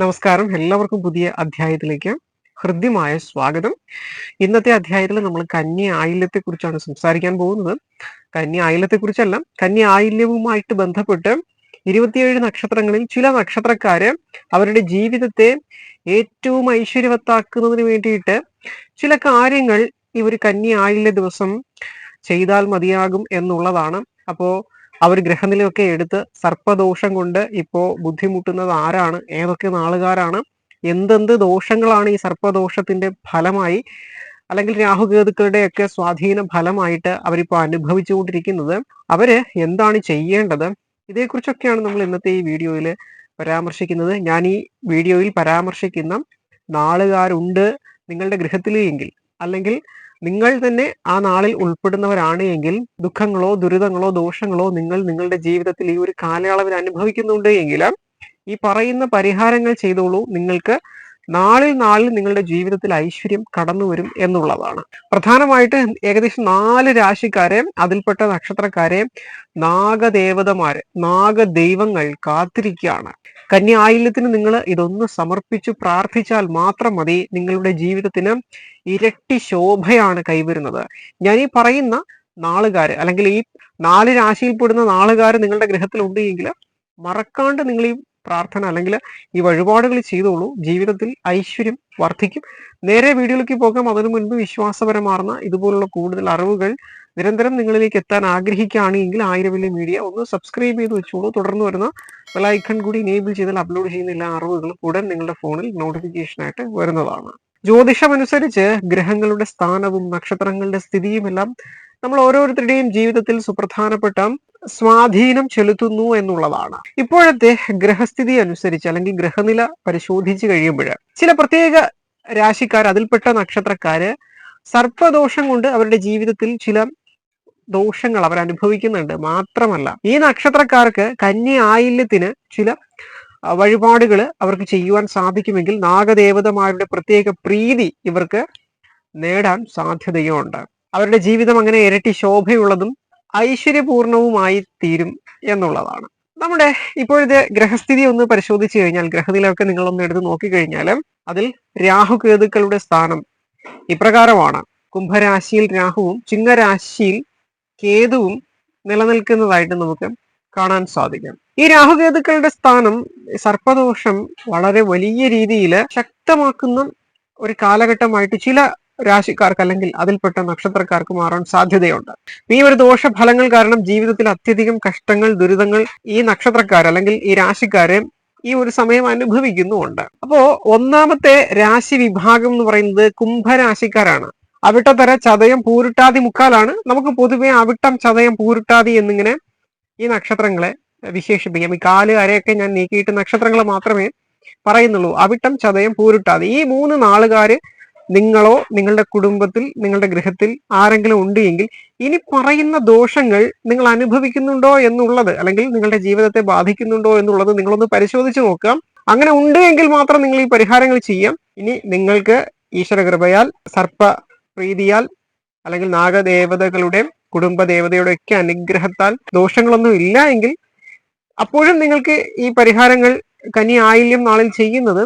നമസ്കാരം. എല്ലാവർക്കും പുതിയ അധ്യായത്തിലേക്ക് ഹൃദ്യമായ സ്വാഗതം. ഇന്നത്തെ അധ്യായത്തിൽ നമ്മൾ കന്യ ആയില്യത്തെ കുറിച്ചാണ് സംസാരിക്കാൻ പോകുന്നത്. കന്യ ആയില്യത്തെ കുറിച്ചല്ല കന്യ ആയില്യവുമായിട്ട് ബന്ധപ്പെട്ട് ഇരുപത്തിയേഴ് നക്ഷത്രങ്ങളിൽ ചില നക്ഷത്രക്കാര് അവരുടെ ജീവിതത്തെ ഏറ്റവും ഐശ്വര്യവത്താക്കുന്നതിന് വേണ്ടിയിട്ട് ചില കാര്യങ്ങൾ ഈ ഒരു കന്യ ആയില്യ ദിവസം ചെയ്താൽ മതിയാകും എന്നുള്ളതാണ്. അപ്പോ അവർ ഗ്രഹനിലയൊക്കെ എടുത്ത് സർപ്പദോഷം കൊണ്ട് ഇപ്പോൾ ബുദ്ധിമുട്ടുന്നത് ആരാണ്? ഏതൊക്കെ നാളുകാരാണ്? എന്തെന്ത് ദോഷങ്ങളാണ് ഈ സർപ്പദോഷത്തിന്റെ ഫലമായി? അല്ലെങ്കിൽ രാഹുകേതുക്കളുടെ ഒക്കെ സ്വാധീന ഫലമായിട്ട് അവരിപ്പോൾ അനുഭവിച്ചുകൊണ്ടിരിക്കുന്നത്. അവർ എന്താണ് ചെയ്യേണ്ടത്? ഇതേക്കുറിച്ചൊക്കെയാണ് നമ്മൾ ഇന്നത്തെ ഈ വീഡിയോയിൽ പരാമർശിക്കുന്നത്. ഞാൻ ഈ വീഡിയോയിൽ പരാമർശിക്കുന്ന നാളുകാരുണ്ട് നിങ്ങളുടെ ഗൃഹത്തിൽ എങ്കിൽ അല്ലെങ്കിൽ നിങ്ങൾ തന്നെ ആ നാളിൽ ഉൾപ്പെടുന്നവരാണ് എങ്കിൽ ദുഃഖങ്ങളോ ദുരിതങ്ങളോ ദോഷങ്ങളോ നിങ്ങൾ നിങ്ങളുടെ ജീവിതത്തിൽ ഈ ഒരു കാലയളവിൽ അനുഭവിക്കുന്നുണ്ട് എങ്കിൽ ഈ പറയുന്ന പരിഹാരങ്ങൾ ചെയ്തോളൂ. നിങ്ങൾക്ക് നാളിൽ നാളിൽ നിങ്ങളുടെ ജീവിതത്തിൽ ഐശ്വര്യം കടന്നു വരും എന്നുള്ളതാണ്. പ്രധാനമായിട്ട് ഏകദേശം നാല് രാശിക്കാരെ അതിൽപ്പെട്ട നക്ഷത്രക്കാരെ നാഗദേവതമാര് നാഗദൈവങ്ങൾ കാത്തിരിക്കുകയാണ്. കന്യായില്യത്തിന് നിങ്ങൾ ഇതൊന്ന് സമർപ്പിച്ചു പ്രാർത്ഥിച്ചാൽ മാത്രം മതി. നിങ്ങളുടെ ജീവിതത്തിന് ഇരട്ടി ശോഭയാണ് കൈവരുന്നത്. ഞാൻ ഈ പറയുന്ന നാളുകാര് അല്ലെങ്കിൽ ഈ നാല് രാശിയിൽപ്പെടുന്ന നാളുകാർ നിങ്ങളുടെ ഗ്രഹത്തിൽ എങ്കിൽ മറക്കാണ്ട് നിങ്ങൾ ഈ പ്രാർത്ഥന അല്ലെങ്കിൽ ഈ വഴിപാടുകൾ ചെയ്തോളൂ. ജീവിതത്തിൽ ഐശ്വര്യം വർദ്ധിക്കും. നേരെ വീഡിയോയിലേക്ക് പോകാം. അതിനു മുൻപ് വിശ്വാസപരമാർന്ന ഇതുപോലുള്ള കൂടുതൽ അറിവുകൾ നിരന്തരം നിങ്ങളിലേക്ക് എത്താൻ ആഗ്രഹിക്കുകയാണെങ്കിൽ വലിയ മീഡിയ ഒന്ന് സബ്സ്ക്രൈബ് ചെയ്ത് വെച്ചോളൂ. തുടർന്ന് വരുന്ന ബെലൈക്കൺ കൂടി എനേബിൾ ചെയ്താൽ അപ്ലോഡ് ചെയ്യുന്ന എല്ലാ അറിവുകളും ഉടൻ നിങ്ങളുടെ ഫോണിൽ നോട്ടിഫിക്കേഷൻ ആയിട്ട് വരുന്നതാണ്. ജ്യോതിഷമനുസരിച്ച് ഗ്രഹങ്ങളുടെ സ്ഥാനവും നക്ഷത്രങ്ങളുടെ സ്ഥിതിയും എല്ലാം നമ്മൾ ഓരോരുത്തരുടെയും ജീവിതത്തിൽ സുപ്രധാനപ്പെട്ട സ്വാധീനം ചെലുത്തുന്നു എന്നുള്ളതാണ്. ഇപ്പോഴത്തെ ഗ്രഹസ്ഥിതി അനുസരിച്ച് അല്ലെങ്കിൽ ഗ്രഹനില പരിശോധിച്ച് കഴിയുമ്പോൾ ചില പ്രത്യേക രാശിക്കാർ അതിൽപ്പെട്ട നക്ഷത്രക്കാര് സർപ്പദോഷം കൊണ്ട് അവരുടെ ജീവിതത്തിൽ ചില ദോഷങ്ങൾ അവർ അനുഭവിക്കുന്നുണ്ട്. മാത്രമല്ല ഈ നക്ഷത്രക്കാർക്ക് കന്നി ആയില്യത്തിന് ചില വഴിപാടുകൾ അവർക്ക് ചെയ്യുവാൻ സാധിക്കുമെങ്കിൽ നാഗദേവതമാരുടെ പ്രത്യേക പ്രീതി ഇവർക്ക് നേടാൻ സാധ്യതയുണ്ട്. അവരുടെ ജീവിതം അങ്ങനെ ഇരട്ടി ശോഭയുള്ളതും ഐശ്വര്യപൂർണവുമായി തീരും എന്നുള്ളതാണ്. നമ്മുടെ ഇപ്പോഴത്തെ ഗ്രഹസ്ഥിതി ഒന്ന് പരിശോധിച്ചു കഴിഞ്ഞാൽ ഗ്രഹനിലൊക്കെ നിങ്ങളൊന്ന് എടുത്ത് നോക്കിക്കഴിഞ്ഞാൽ അതിൽ രാഹുകേതുക്കളുടെ സ്ഥാനം ഇപ്രകാരമാണ്. കുംഭരാശിയിൽ രാഹുവും ചിങ്ങരാശിയിൽ കേതുവും നിലനിൽക്കുന്നതായിട്ട് നമുക്ക് കാണാൻ സാധിക്കും. ഈ രാഹുകേതുക്കളുടെ സ്ഥാനം സർപ്പദോഷം വളരെ വലിയ രീതിയിൽ ശക്തമാക്കുന്ന ഒരു കാലഘട്ടമായിട്ട് ചില രാശിക്കാർക്ക് അല്ലെങ്കിൽ അതിൽപ്പെട്ട നക്ഷത്രക്കാർക്ക് മാറാൻ സാധ്യതയുണ്ട്. ഈ ഒരു ദോഷഫലങ്ങൾ കാരണം ജീവിതത്തിൽ അത്യധികം കഷ്ടങ്ങൾ ദുരിതങ്ങൾ ഈ നക്ഷത്രക്കാർ അല്ലെങ്കിൽ ഈ രാശിക്കാരെ ഈ ഒരു സമയം അനുഭവിക്കുന്നുമുണ്ട്. അപ്പോ ഒന്നാമത്തെ രാശി വിഭാഗം എന്ന് പറയുന്നത് കുംഭരാശിക്കാരാണ്. അവിട്ടത്തര ചതയം പൂരുട്ടാതി മുക്കാലാണ്. നമുക്ക് പൊതുവെ അവിട്ടം ചതയം പൂരുട്ടാതി എന്നിങ്ങനെ ഈ നക്ഷത്രങ്ങളെ വിശേഷിപ്പിക്കാം. ഈ കാൽ അരയൊക്കെ ഞാൻ നീക്കിയിട്ട് നക്ഷത്രങ്ങൾ മാത്രമേ പറയുന്നുള്ളൂ. അവിട്ടം ചതയം പൂരുട്ടാതി. ഈ മൂന്ന് നാളുകാര് നിങ്ങളോ നിങ്ങളുടെ കുടുംബത്തിൽ നിങ്ങളുടെ ഗൃഹത്തിൽ ആരെങ്കിലും ഉണ്ട് എങ്കിൽ ഇനി പറയുന്ന ദോഷങ്ങൾ നിങ്ങൾ അനുഭവിക്കുന്നുണ്ടോ എന്നുള്ളത് അല്ലെങ്കിൽ നിങ്ങളുടെ ജീവിതത്തെ ബാധിക്കുന്നുണ്ടോ എന്നുള്ളത് നിങ്ങളൊന്ന് പരിശോധിച്ച് നോക്കാം. അങ്ങനെ ഉണ്ട് എങ്കിൽ മാത്രം നിങ്ങൾ ഈ പരിഹാരങ്ങൾ ചെയ്യാം. ഇനി നിങ്ങൾക്ക് ഈശ്വര കൃപയാൽ സർപ്പ പ്രീതിയാൽ അല്ലെങ്കിൽ നാഗദേവതകളുടെ കുടുംബദേവതയുടെ ഒക്കെ അനുഗ്രഹത്താൽ ദോഷങ്ങളൊന്നും ഇല്ല എങ്കിൽ അപ്പോഴും നിങ്ങൾക്ക് ഈ പരിഹാരങ്ങൾ കനി ആയില്യം നാളിൽ ചെയ്യുന്നത്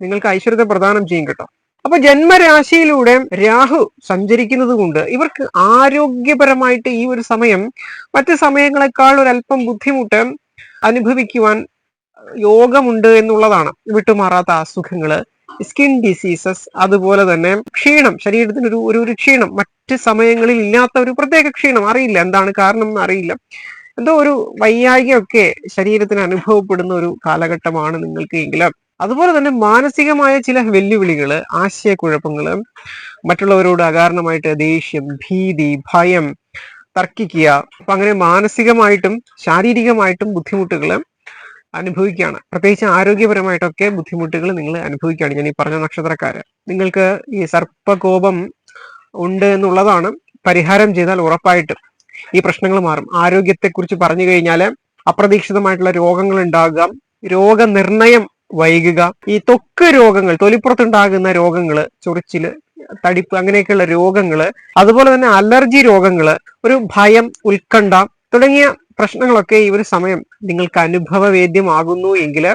നിങ്ങൾക്ക് ഐശ്വര്യത്തെ പ്രദാനം ചെയ്യും കേട്ടോ. അപ്പൊ ജന്മരാശിയിലൂടെ രാഹു സഞ്ചരിക്കുന്നത് കൊണ്ട് ഇവർക്ക് ആരോഗ്യപരമായിട്ട് ഈ ഒരു സമയം മറ്റ് സമയങ്ങളെക്കാൾ ഒരല്പം ബുദ്ധിമുട്ട് അനുഭവിക്കുവാൻ യോഗമുണ്ട് എന്നുള്ളതാണ് വിട്ടുമാറാത്ത അസുഖങ്ങൾ. സ്കിൻ ഡിസീസസ് അതുപോലെ തന്നെ ക്ഷീണം. ശരീരത്തിന് ഒരു ഒരു ഒരു ക്ഷീണം. മറ്റ് സമയങ്ങളിൽ ഇല്ലാത്ത ഒരു പ്രത്യേക ക്ഷീണം. അറിയില്ല. എന്താണ് കാരണം എന്ന് അറിയില്ല. എന്തോ ഒരു വയ്യായികയൊക്കെ ശരീരത്തിന് അനുഭവപ്പെടുന്ന ഒരു കാലഘട്ടമാണ് നിങ്ങൾക്ക് എങ്കിലും അതുപോലെ തന്നെ മാനസികമായ ചില വെല്ലുവിളികൾ ആശയക്കുഴപ്പങ്ങൾ മറ്റുള്ളവരോട് അകാരണമായിട്ട് ദേഷ്യം ഭീതി ഭയം തർക്കിക്കുക. അപ്പൊ അങ്ങനെ മാനസികമായിട്ടും ശാരീരികമായിട്ടും ബുദ്ധിമുട്ടുകൾ അനുഭവിക്കുകയാണ്. പ്രത്യേകിച്ച് ആരോഗ്യപരമായിട്ടൊക്കെ ബുദ്ധിമുട്ടുകൾ നിങ്ങൾ അനുഭവിക്കുകയാണ്. ഞാൻ ഈ പറഞ്ഞ നക്ഷത്രക്കാര് നിങ്ങൾക്ക് ഈ സർപ്പകോപം ഉണ്ട് എന്നുള്ളതാണ് പരിഹാരം ചെയ്താൽ ഉറപ്പായിട്ടും ഈ പ്രശ്നങ്ങൾ മാറും. ആരോഗ്യത്തെക്കുറിച്ച് പറഞ്ഞു കഴിഞ്ഞാൽ അപ്രതീക്ഷിതമായിട്ടുള്ള രോഗങ്ങൾ ഉണ്ടാകുക രോഗനിർണയം വൈകുക. ഈ തൊക്ക് രോഗങ്ങൾ തൊലിപ്പുറത്തുണ്ടാകുന്ന രോഗങ്ങൾ ചൊറിച്ചിൽ തടിപ്പ് അങ്ങനെയൊക്കെയുള്ള രോഗങ്ങൾ അതുപോലെ തന്നെ അലർജി രോഗങ്ങൾ ഒരു ഭയം ഉത്കണ്ഠ തുടങ്ങിയ പ്രശ്നങ്ങളൊക്കെ ഈ ഒരു സമയം നിങ്ങൾക്ക് അനുഭവവേദ്യമാകുന്നു എങ്കിൽ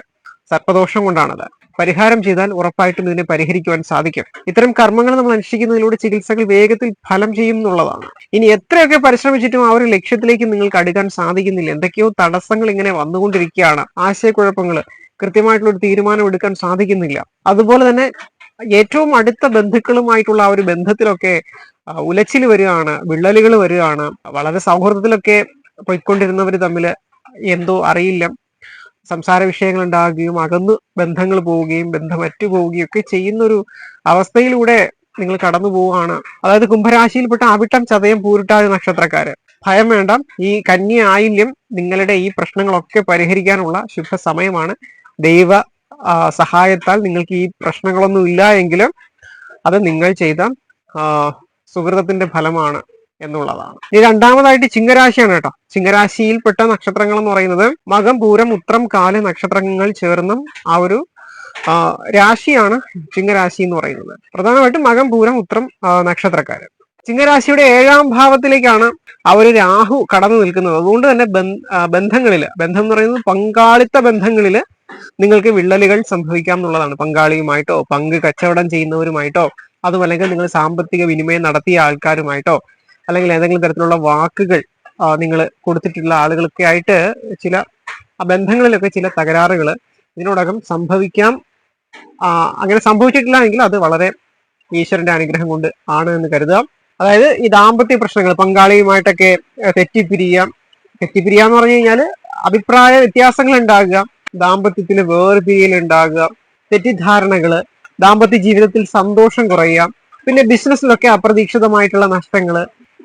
സർപ്പദോഷം കൊണ്ടാണത്. പരിഹാരം ചെയ്താൽ ഉറപ്പായിട്ടും ഇതിനെ പരിഹരിക്കുവാൻ സാധിക്കും. ഇത്തരം കർമ്മങ്ങൾ നമ്മൾ അനുഷ്ഠിക്കുന്നതിലൂടെ ചികിത്സകൾ വേഗത്തിൽ ഫലം ചെയ്യും എന്നുള്ളതാണ്. ഇനി എത്രയൊക്കെ പരിശ്രമിച്ചിട്ടും ആ ഒരു ലക്ഷ്യത്തിലേക്ക് നിങ്ങൾക്ക് അടുക്കാൻ സാധിക്കുന്നില്ല. എന്തൊക്കെയോ തടസ്സങ്ങൾ ഇങ്ങനെ വന്നുകൊണ്ടിരിക്കുകയാണ്. ആശയക്കുഴപ്പങ്ങൾ കൃത്യമായിട്ടുള്ള ഒരു തീരുമാനം എടുക്കാൻ സാധിക്കുന്നില്ല. അതുപോലെ തന്നെ ഏറ്റവും അടുത്ത ബന്ധുക്കളുമായിട്ടുള്ള ആ ഒരു ബന്ധത്തിലൊക്കെ ഉലച്ചിൽ വരികയാണ് വിള്ളലുകൾ വരികയാണ് വളരെ സൗഹൃദത്തിലൊക്കെ പോയിക്കൊണ്ടിരുന്നവർ തമ്മിൽ എന്തോ അറിയില്ല. സംസാര വിഷയങ്ങൾ ഉണ്ടാകുകയും അകന്ന് ബന്ധങ്ങൾ പോവുകയും ബന്ധം പോവുകയും ഒക്കെ ചെയ്യുന്നൊരു അവസ്ഥയിലൂടെ നിങ്ങൾ കടന്നു പോവുകയാണ്. അതായത് കുംഭരാശിയിൽപ്പെട്ട അവിട്ടം ചതയം പൂരിട്ടാതി നക്ഷത്രക്കാര്. ഭയം വേണ്ട. ഈ കന്യ ആയില്യം നിങ്ങളുടെ ഈ പ്രശ്നങ്ങളൊക്കെ പരിഹരിക്കാനുള്ള ശുഭ സമയമാണ് ദൈവ സഹായത്താൽ നിങ്ങൾക്ക് ഈ പ്രശ്നങ്ങളൊന്നും ഇല്ല എങ്കിലും അത് നിങ്ങൾ ചെയ്ത സുഹൃതത്തിന്റെ ഫലമാണ്. എന്നുള്ളതാണ്. ഈ രണ്ടാമതായിട്ട് ചിങ്ങരാശിയാണ് കേട്ടോ. ചിങ്ങരാശിയിൽപ്പെട്ട നക്ഷത്രങ്ങൾ എന്ന് പറയുന്നത് മകം പൂരം ഉത്രം കാല നക്ഷത്രങ്ങൾ ചേർന്നും ആ ഒരു രാശിയാണ് ചിങ്ങരാശി എന്ന് പറയുന്നത്. പ്രധാനമായിട്ടും മകം പൂരം ഉത്രം നക്ഷത്രക്കാർ ചിങ്ങരാശിയുടെ ഏഴാം ഭാവത്തിലേക്കാണ് ആ ഒരു രാഹു കടന്നു നിൽക്കുന്നത്. അതുകൊണ്ട് തന്നെ ബന്ധങ്ങളിൽ ബന്ധം എന്ന് പറയുന്നത് പങ്കാളിത്ത ബന്ധങ്ങളിൽ നിങ്ങൾക്ക് വിള്ളലുകൾ സംഭവിക്കാം എന്നുള്ളതാണ്. പങ്കാളിയുമായിട്ടോ പങ്ക് കച്ചവടം ചെയ്യുന്നവരുമായിട്ടോ അതുമല്ലെങ്കിൽ നിങ്ങൾ സാമ്പത്തിക വിനിമയം നടത്തിയ ആൾക്കാരുമായിട്ടോ അല്ലെങ്കിൽ ഏതെങ്കിലും തരത്തിലുള്ള വാക്കുകൾ നിങ്ങൾ കൊടുത്തിട്ടുള്ള ആളുകളൊക്കെ ആയിട്ട് ചില ബന്ധങ്ങളിലൊക്കെ ചില തകരാറുകൾ ഇതിനോടകം സംഭവിക്കാം. അങ്ങനെ സംഭവിച്ചിട്ടില്ല എങ്കിൽ അത് വളരെ ഈശ്വരന്റെ അനുഗ്രഹം കൊണ്ട് ആണ് എന്ന് കരുതാം അതായത് ഈ ദാമ്പത്യ പ്രശ്നങ്ങൾ പങ്കാളിയുമായിട്ടൊക്കെ തെറ്റിപ്പിരിയാം. തെറ്റിപ്പിരിയാന്ന് എന്ന് പറഞ്ഞു കഴിഞ്ഞാൽ അഭിപ്രായ വ്യത്യാസങ്ങൾ ഉണ്ടാകുക ദാമ്പത്യത്തിൽ വേർപിരിയൽ ഉണ്ടാകുക തെറ്റിദ്ധാരണകൾ ദാമ്പത്യ ജീവിതത്തിൽ സന്തോഷം കുറയുക പിന്നെ ബിസിനസ്സിലൊക്കെ അപ്രതീക്ഷിതമായിട്ടുള്ള നഷ്ടങ്ങൾ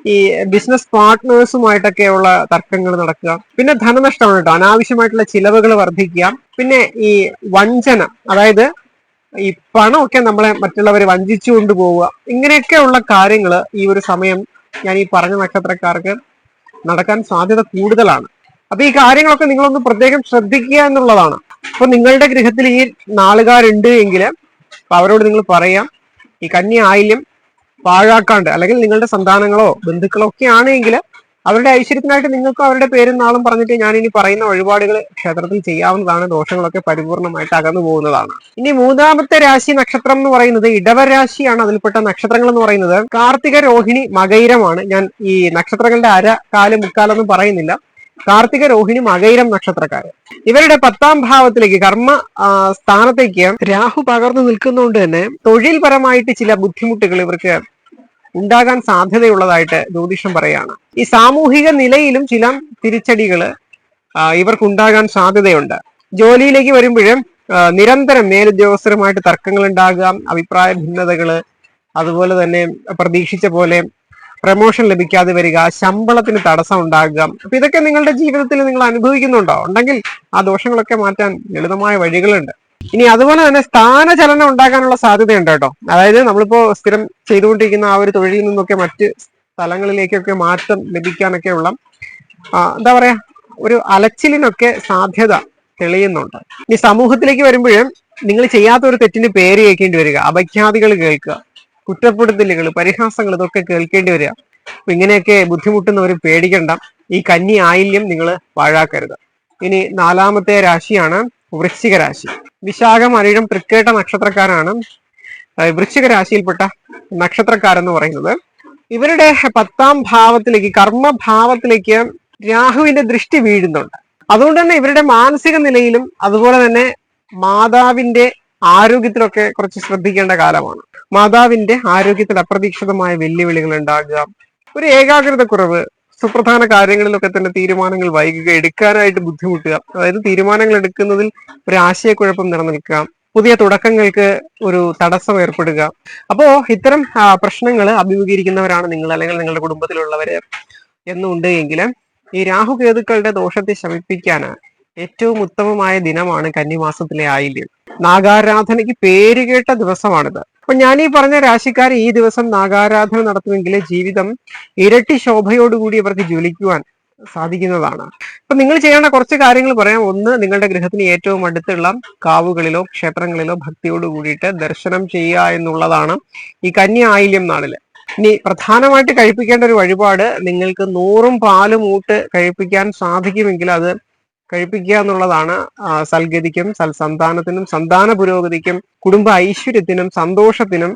ഈ ബിസിനസ് പാർട്ട്നേഴ്സുമായിട്ടൊക്കെയുള്ള തർക്കങ്ങൾ നടക്കുക. പിന്നെ ധനനഷ്ടമാണ് കേട്ടോ. അനാവശ്യമായിട്ടുള്ള ചിലവുകൾ വർദ്ധിക്കുക. പിന്നെ ഈ വഞ്ചന അതായത് ഈ പണമൊക്കെ നമ്മളെ മറ്റുള്ളവരെ വഞ്ചിച്ചു കൊണ്ടുപോവുക ഇങ്ങനെയൊക്കെയുള്ള കാര്യങ്ങൾ ഈ ഒരു സമയം ഞാൻ ഈ പറഞ്ഞ നക്ഷത്രക്കാർക്ക് നടക്കാൻ സാധ്യത കൂടുതലാണ്. അപ്പൊ ഈ കാര്യങ്ങളൊക്കെ നിങ്ങളൊന്ന് പ്രത്യേകം ശ്രദ്ധിക്കുക എന്നുള്ളതാണ്. അപ്പൊ നിങ്ങളുടെ ഗൃഹത്തിൽ ഈ നാളുകാരുണ്ട് എങ്കിൽ അവരോട് നിങ്ങൾ പറയാം. ഈ കന്യ ആയില്യം പാഴാക്കാണ്ട് അല്ലെങ്കിൽ നിങ്ങളുടെ സന്താനങ്ങളോ ബന്ധുക്കളോ ഒക്കെ ആണെങ്കിൽ അവരുടെ ഐശ്വര്യത്തിനായിട്ട് നിങ്ങൾക്കും അവരുടെ പേരും നാളും പറഞ്ഞിട്ട് ഞാൻ ഇനി പറയുന്ന വഴിപാടുകൾ ക്ഷേത്രത്തിൽ ചെയ്യാവുന്നതാണ്. ദോഷങ്ങളൊക്കെ പരിപൂർണമായിട്ട് അകന്നു പോകുന്നതാണ്. ഇനി മൂന്നാമത്തെ രാശി നക്ഷത്രം എന്ന് പറയുന്നത് ഇടവരാശിയാണ് അതിൽപ്പെട്ട നക്ഷത്രങ്ങൾ എന്ന് പറയുന്നത്. കാർത്തിക രോഹിണി മകൈരമാണ്. ഞാൻ ഈ നക്ഷത്രങ്ങളുടെ അര കാൽ മുക്കാലൊന്നും പറയുന്നില്ല. കാർത്തിക രോഹിണി മകൈരം നക്ഷത്രക്കാര് ഇവരുടെ പത്താം ഭാവത്തിലേക്ക് കർമ്മ സ്ഥാനത്തേക്ക് രാഹു പകർന്നു നിൽക്കുന്നതുകൊണ്ട് തന്നെ തൊഴിൽപരമായിട്ട് ചില ബുദ്ധിമുട്ടുകൾ ഇവർക്ക് ഉണ്ടാകാൻ സാധ്യതയുള്ളതായിട്ട് ജ്യോതിഷം പറയാണ്. ഈ സാമൂഹിക നിലയിലും ചില തിരിച്ചടികൾ ഇവർക്ക് ഉണ്ടാകാൻ സാധ്യതയുണ്ട്. ജോലിയിലേക്ക് വരുമ്പോഴും നിരന്തരം മേലുദ്യോഗസ്ഥരുമായിട്ട് തർക്കങ്ങൾ ഉണ്ടാകുക അഭിപ്രായ ഭിന്നതകൾ അതുപോലെ തന്നെ പ്രതീക്ഷിച്ച പോലെ പ്രമോഷൻ ലഭിക്കാതെ വരിക ശമ്പളത്തിന് തടസ്സം ഉണ്ടാകുക അപ്പൊ ഇതൊക്കെ നിങ്ങളുടെ ജീവിതത്തിൽ നിങ്ങൾ അനുഭവിക്കുന്നുണ്ടോ? ഉണ്ടെങ്കിൽ ആ ദോഷങ്ങളൊക്കെ മാറ്റാൻ ലളിതമായ വഴികളുണ്ട്. ഇനി അതുപോലെ തന്നെ സ്ഥാനചലനം ഉണ്ടാകാനുള്ള സാധ്യതയുണ്ട് കേട്ടോ. അതായത് നമ്മളിപ്പോ സ്ഥിരം ചെയ്തുകൊണ്ടിരിക്കുന്ന ആ ഒരു തൊഴിലിൽ നിന്നൊക്കെ മറ്റ് സ്ഥലങ്ങളിലേക്കൊക്കെ മാറ്റം ലഭിക്കാനൊക്കെ ഉള്ള എന്താ പറയാ ഒരു അലച്ചിലിനൊക്കെ സാധ്യത തെളിയുന്നുണ്ട്. ഇനി സമൂഹത്തിലേക്ക് വരുമ്പോഴും നിങ്ങൾ ചെയ്യാത്ത ഒരു തെറ്റിന് പേര് കേൾക്കേണ്ടി വരിക അപഖ്യാതികൾ കേൾക്കുക. കുറ്റപ്പെടുത്തലുകൾ പരിഹാസങ്ങൾ ഇതൊക്കെ കേൾക്കേണ്ടി വരിക. അപ്പൊ ഇങ്ങനെയൊക്കെ ബുദ്ധിമുട്ടുന്നവർ പേടിക്കണ്ട. ഈ കന്നി ആയില്യം നിങ്ങൾ പാഴാക്കരുത്. ഇനി നാലാമത്തെ രാശിയാണ് വൃശ്ചിക രാശി. വിശാഖം അനിഴം തൃക്കേട്ട നക്ഷത്രക്കാരാണ് വൃശ്ചിക രാശിയിൽപ്പെട്ട നക്ഷത്രക്കാരെന്ന് പറയുന്നത്. ഇവരുടെ പത്താം ഭാവത്തിലേക്ക് കർമ്മഭാവത്തിലേക്ക് രാഹുവിന്റെ ദൃഷ്ടി വീഴുന്നുണ്ട്. അതുകൊണ്ട് തന്നെ ഇവരുടെ മാനസിക നിലയിലും അതുപോലെ തന്നെ മാതാവിന്റെ ആരോഗ്യത്തിലൊക്കെ കുറച്ച് ശ്രദ്ധിക്കേണ്ട കാലമാണ്. മാതാവിന്റെ ആരോഗ്യത്തിൽ അപ്രതീക്ഷിതമായ വെല്ലുവിളികൾ ഉണ്ടാകുക ഒരു ഏകാഗ്രത കുറവ് സുപ്രധാന കാര്യങ്ങളിലൊക്കെ തന്നെ തീരുമാനങ്ങൾ വൈകുക എടുക്കാനായിട്ട് ബുദ്ധിമുട്ടുക. അതായത് തീരുമാനങ്ങൾ എടുക്കുന്നതിൽ ഒരു ആശയക്കുഴപ്പം നിലനിൽക്കുക പുതിയ തുടക്കങ്ങൾക്ക് ഒരു തടസ്സം ഏർപ്പെടുക. അപ്പോ ഇത്തരം പ്രശ്നങ്ങൾ അഭിമുഖീകരിക്കുന്നവരാണ് നിങ്ങൾ അല്ലെങ്കിൽ നിങ്ങളുടെ കുടുംബത്തിലുള്ളവര് എന്നുണ്ട് എങ്കിൽ ഈ രാഹുകേതുക്കളുടെ ദോഷത്തെ ശമിപ്പിക്കാൻ ഏറ്റവും ഉത്തമമായ ദിനമാണ് കന്നിമാസത്തിലെ ആയില്യം. നാഗാരാധനയ്ക്ക് പേരുകേട്ട ദിവസമാണിത്. അപ്പൊ ഞാൻ ഈ പറഞ്ഞ രാശിക്കാർ ഈ ദിവസം നാഗാരാധന നടത്തുമെങ്കിൽ ജീവിതം ഇരട്ടി ശോഭയോടുകൂടി അവർക്ക് ജ്വലിക്കുവാൻ സാധിക്കുന്നതാണ്. അപ്പൊ നിങ്ങൾ ചെയ്യേണ്ട കുറച്ച് കാര്യങ്ങൾ പറയാം. ഒന്ന് നിങ്ങളുടെ ഗൃഹത്തിന് ഏറ്റവും അടുത്തുള്ള കാവുകളിലോ ക്ഷേത്രങ്ങളിലോ ഭക്തിയോട് കൂടിയിട്ട് ദർശനം ചെയ്യുക എന്നുള്ളതാണ് ഈ കന്യ ആയില്യം നാളിൽ. ഇനി പ്രധാനമായിട്ട് കഴിപ്പിക്കേണ്ട ഒരു വഴിപാട് നിങ്ങൾക്ക് നൂറും പാലും ഊട്ട് കഴിപ്പിക്കാൻ സാധിക്കുമെങ്കിൽ അത് കഴിപ്പിക്കുക എന്നുള്ളതാണ് സൽഗതിക്കും സൽസന്താനത്തിനും സന്താന പുരോഗതിക്കും കുടുംബ ഐശ്വര്യത്തിനും സന്തോഷത്തിനും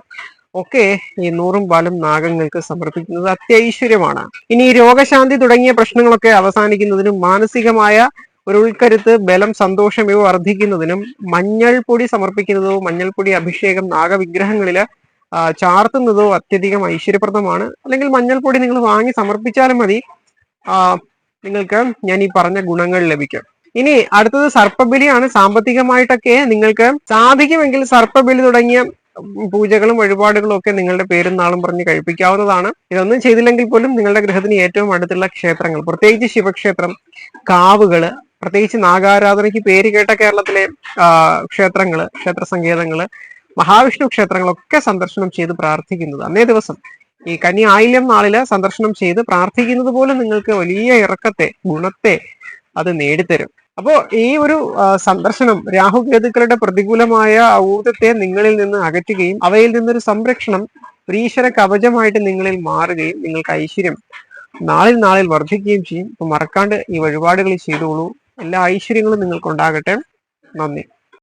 ഒക്കെ ഈ നൂറും പാലും നാഗങ്ങൾക്ക് സമർപ്പിക്കുന്നത് അത്യൈശ്വര്യമാണ്. ഇനി രോഗശാന്തി തുടങ്ങിയ പ്രശ്നങ്ങളൊക്കെ അവസാനിക്കുന്നതിനും മാനസികമായ ഒരു ഉൾക്കരുത്ത് ബലം സന്തോഷം ഇവ വർദ്ധിക്കുന്നതിനും മഞ്ഞൾ പൊടി സമർപ്പിക്കുന്നതോ മഞ്ഞൾപ്പൊടി അഭിഷേകം നാഗവിഗ്രഹങ്ങളിൽ ചാർത്തുന്നതോ അത്യധികം ഐശ്വര്യപ്രദമാണ്. അല്ലെങ്കിൽ മഞ്ഞൾപ്പൊടി നിങ്ങൾ വാങ്ങി സമർപ്പിച്ചാലും മതി. നിങ്ങൾക്ക് ഞാൻ ഈ പറഞ്ഞ ഗുണങ്ങൾ ലഭിക്കും. ഇനി അടുത്തത് സർപ്പബലിയാണ്. സാമ്പത്തികമായിട്ടൊക്കെ നിങ്ങൾക്ക് സാധിക്കുമെങ്കിൽ സർപ്പബലി തുടങ്ങിയ പൂജകളും വഴിപാടുകളും ഒക്കെ നിങ്ങളുടെ പേരും നാളും പറഞ്ഞ് കഴിപ്പിക്കാവുന്നതാണ്. ഇതൊന്നും ചെയ്തില്ലെങ്കിൽ പോലും നിങ്ങളുടെ ഗൃഹത്തിന് ഏറ്റവും അടുത്തുള്ള ക്ഷേത്രങ്ങൾ പ്രത്യേകിച്ച് ശിവക്ഷേത്രം കാവുകൾ പ്രത്യേകിച്ച് നാഗാരാധനയ്ക്ക് പേര് കേട്ട കേരളത്തിലെ ക്ഷേത്രങ്ങൾ ക്ഷേത്ര സങ്കേതങ്ങൾ മഹാവിഷ്ണു ക്ഷേത്രങ്ങളൊക്കെ സന്ദർശനം ചെയ്ത് പ്രാർത്ഥിക്കുന്നത് അന്നേ ദിവസം ഈ കന്നി ആയില്യം നാളിൽ സന്ദർശനം ചെയ്ത് പ്രാർത്ഥിക്കുന്നത് പോലും നിങ്ങൾക്ക് വലിയ ഇറക്കത്തെ ഗുണത്തെ അത് നേടിത്തരും. അപ്പോ ഈ ഒരു സന്ദർശനം സന്ദർശനം രാഹുകേതുക്കളുടെ പ്രതികൂലമായ ഊർജത്തെ നിങ്ങളിൽ നിന്ന് അകറ്റുകയും അവയിൽ നിന്നൊരു സംരക്ഷണം ഒരു ഈശ്വര കവചമായിട്ട് നിങ്ങളിൽ മാറുകയും നിങ്ങൾക്ക് ഐശ്വര്യം നാളിൽ നാളിൽ വർദ്ധിക്കുകയും ചെയ്യും. അപ്പൊ മറക്കാണ്ട് ഈ വഴിപാടുകൾ ചെയ്തോളൂ. എല്ലാ ഐശ്വര്യങ്ങളും നിങ്ങൾക്കുണ്ടാകട്ടെ. നന്ദി.